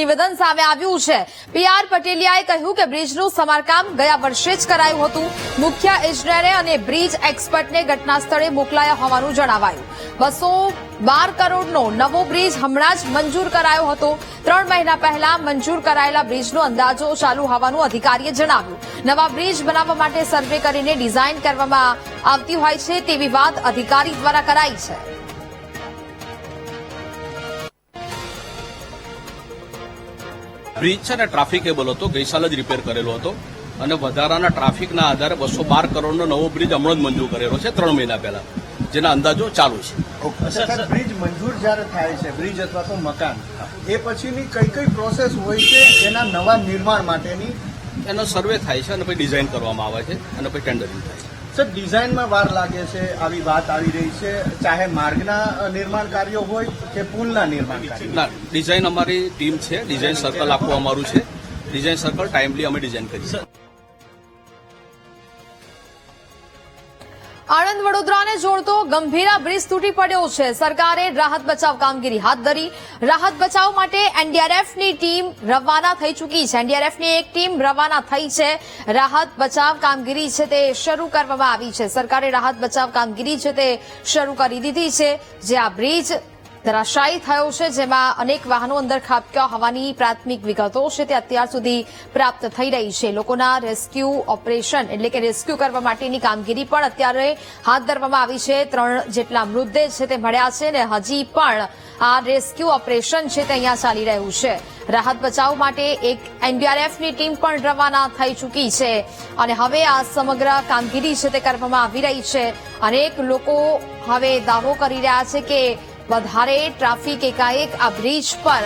નિવેદન સામે આવ્યું છે. પીઆર પટેલિયાએ કહ્યું કે બ્રિજનું સમારકામ ગયા વર્ષે જ કરાયું હતું. મુખ્ય ઇજનેરે અને બ્રિજ એક્સપર્ટને ઘટના સ્થળે મોકલાયા હોવાનું જણાવાયું. બસો બાર કરોડનો નવો બ્રિજ હમણાં જ મંજૂર કરાયો હતો. ત્રણ મહિના પહેલા મંજૂર કરાયેલા બ્રિજનો અંદાજો ચાલુ હોવાનું અધિકારીએ જણાવ્યું. નવા બ્રિજ બનાવવા માટે સર્વે કરીને ડિઝાઇન કરવામાં આવતી હોય છે તેવી વાત અધિકારી દ્વારા કરાઈ છે. બ્રિજ છે ને ટ્રાફિકેબલ હતો ગઈ સાલ જ રિપેર કરેલો હતો. અને વધારાના ટ્રાફિકના આધારે બસો બાર કરોડનો નવો બ્રિજ હમણાં જ મંજૂર કરેલો છે ત્રણ મહિના પહેલા. જેના અંદાજો ચાલુ છે. બ્રિજ મંજૂર જ્યારે થાય છે બ્રિજ અથવા તો મકાન એ પછીની કઈ કઈ પ્રોસેસ હોય છે એના નવા નિર્માણ માટેની? એનો સર્વે થાય છે અને પછી ડિઝાઇન કરવામાં આવે છે અને પછી ટેન્ડરિંગ થાય છે. સર ડિઝાઇનમાં વાર લાગે છે આવી વાત આવી રહી છે. ચાહે માર્ગના નિર્માણ કાર્યો હોય કે પુલના નિર્માણ કાર્યો ના ડિઝાઇન અમારી ટીમ છે. ડિઝાઇન સર્કલ આખું અમારું છે. ડિઝાઇન સર્કલ ટાઈમલી અમે ડિઝાઇન કરીએ. આણંદ વડોદરાને જોડતો ગંભીરા બ્રિજ તૂટી પડ્યો છે. સરકારે રાહત બચાવ કામગીરી હાથ ધરી. રાહત બચાવ માટે એનડીઆરએફની ટીમ રવાના થઈ ચૂકી છે. એનડીઆરએફની એક ટીમ રવાના થઈ છે. રાહત બચાવ કામગીરી છે તે શરૂ કરવામાં આવી છે. સરકારે રાહત બચાવ કામગીરી છે તે શરૂ કરી દીધી છે. જે આ બ્રિજ ધરાશાયી થયો છે, જેમાં અનેક વાહનો અંદર ખાબક્યા હોવાની પ્રાથમિક વિગતો છે. તે અત્યાર સુધી પ્રાપ્ત થઈ રહી છે. લોકોના રેસ્ક્યુ ઓપરેશન એટલે કે રેસ્ક્યુ કરવા માટેની કામગીરી પણ અત્યારે હાથ ધરવામાં આવી છે. ત્રણ જેટલા મૃતદેહ છે તે મળ્યા છે અને હજી પણ આ રેસ્ક્યુ ઓપરેશન છે તે અહીંયા ચાલી રહ્યું છે. રાહત બચાવ માટે એક એનડીઆરએફની ટીમ પણ રવાના થઈ ચૂકી છે અને હવે આ સમગ્ર કામગીરી છે તે કરવામાં આવી રહી છે. અનેક લોકો હવે દાવો કરી રહ્યા છે કે વધારે ટ્રાફિક એકાએક આ બ્રિજ પર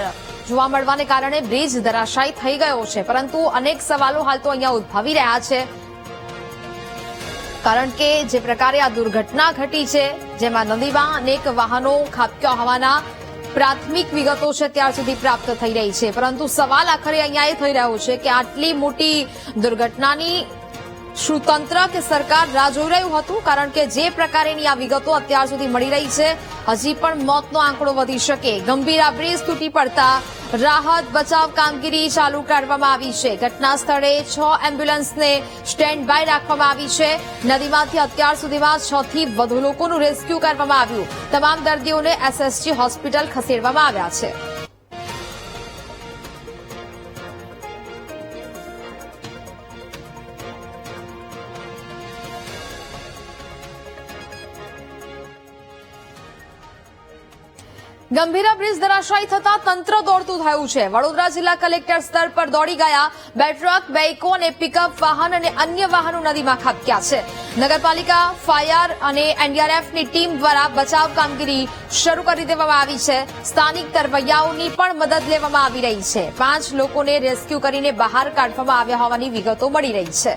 જોવા મળવાને કારણે બ્રિજ ધરાશાયી થઈ ગયો છે. પરંતુ અનેક સવાલો હાલ તો અહીંયા ઉદ્ભવી રહ્યા છે. કારણ કે જે પ્રકારે આ દુર્ઘટના ઘટી છે, જેમાં નદીમાં અનેક વાહનો ખાબક્યા હોવાના પ્રાથમિક વિગતો છે ત્યાર સુધી પ્રાપ્ત થઈ રહી છે. પરંતુ સવાલ આખરે અહીંયા એ થઈ રહ્યો છે કે આટલી મોટી દુર્ઘટનાની શું તંત્ર કે સરકાર રાહ જોઈ રહ્યું હતું, કારણ કે જે પ્રકારેની આ વિગતો અત્યાર સુધી મળી રહી છે, હજી પણ મોતનો આંકડો વધી શકે. ગંભીર આ બ્રિજ તૂટી પડતા રાહત બચાવ કામગીરી ચાલુ કરવામાં આવી છે. ઘટના સ્થળે છ એમ્બ્યુલન્સને સ્ટેન્ડ બાય રાખવામાં આવી છે. નદીમાંથી અત્યાર સુધીમાં છ થી વધુ લોકોનું રેસ્ક્યુ કરવામાં આવ્યું. તમામ દર્દીઓને એસએસજી હોસ્પિટલ ખસેડવામાં આવ્યા છે. ગંભીરા બ્રિજ ધરાશાયી થતા તંત્ર દોડતું થયું છે. વડોદરા જિલ્લા કલેક્ટર સ્તર પર દોડી ગયા બે ટ્રક, બે ઇકો અને પિકઅપ વાહન અને અન્ય વાહનો નદીમાં ખાબક્યા છે. નગરપાલિકા, ફાયર અને એનડીઆરએફની ટીમ દ્વારા બચાવ કામગીરી શરૂ કરી દેવામાં આવી છે. સ્થાનિક તરવૈયાઓની પણ મદદ લેવામાં આવી રહી છે. પાંચ લોકોને રેસ્ક્યુ કરીને બહાર કાઢવામાં આવ્યા હોવાની વિગતો મળી રહી છે.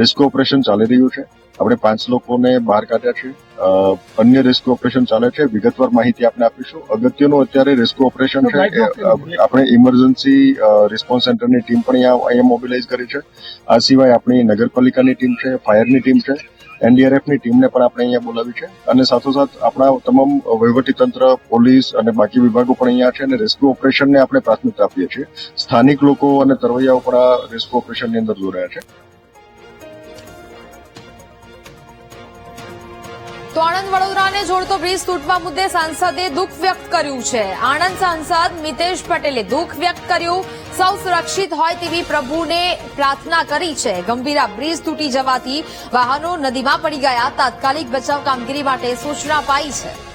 રેસ્ક્યુ ઓપરેશન ચાલી રહ્યું છે. આપણે પાંચ લોકોને બહાર કાઢ્યા છે. અન્ય રેસ્ક્યુ ઓપરેશન ચાલે છે. વિગતવાર માહિતી આપણે આપીશું. અગત્યનું અત્યારે રેસ્ક્યુ ઓપરેશન છે આપણે ઇમરજન્સી રિસ્પોન્સ સેન્ટરની ટીમ પણ અહીંયા મોબિલાઇઝ કરી છે. આ સિવાય આપણી નગરપાલિકાની ટીમ છે ફાયરની ટીમ છે એનડીઆરએફની ટીમને પણ આપણે અહીંયા બોલાવી છે. અને સાથોસાથ આપણા તમામ તંત્ર પોલીસ અને બાકી વિભાગો પણ અહીંયા છે અને રેસ્ક્યુ ઓપરેશનને આપણે પ્રાથમિકતા આપીએ છીએ. સ્થાનિક લોકો અને તરવૈયાઓ પણ આ રેસ્ક્યુ ઓપરેશનની અંદર જોડાયા છે. તો આણંદ વડોદરાને જોડતો બ્રિજ તૂટવા મુદ્દે સાંસદે દુઃખ વ્યક્ત કર્યું છે. આણંદ સાંસદ મિતેશ પટેલે દુઃખ વ્યક્ત કર્યું. સૌ સુરક્ષિત હોય તેવી પ્રભુને પ્રાર્થના કરી છે. ગંભીરા બ્રિજ તૂટી જવાથી વાહનો નદીમાં પડી ગયા. તાત્કાલિક બચાવ કામગીરી માટે સૂચના અપાઈ છે.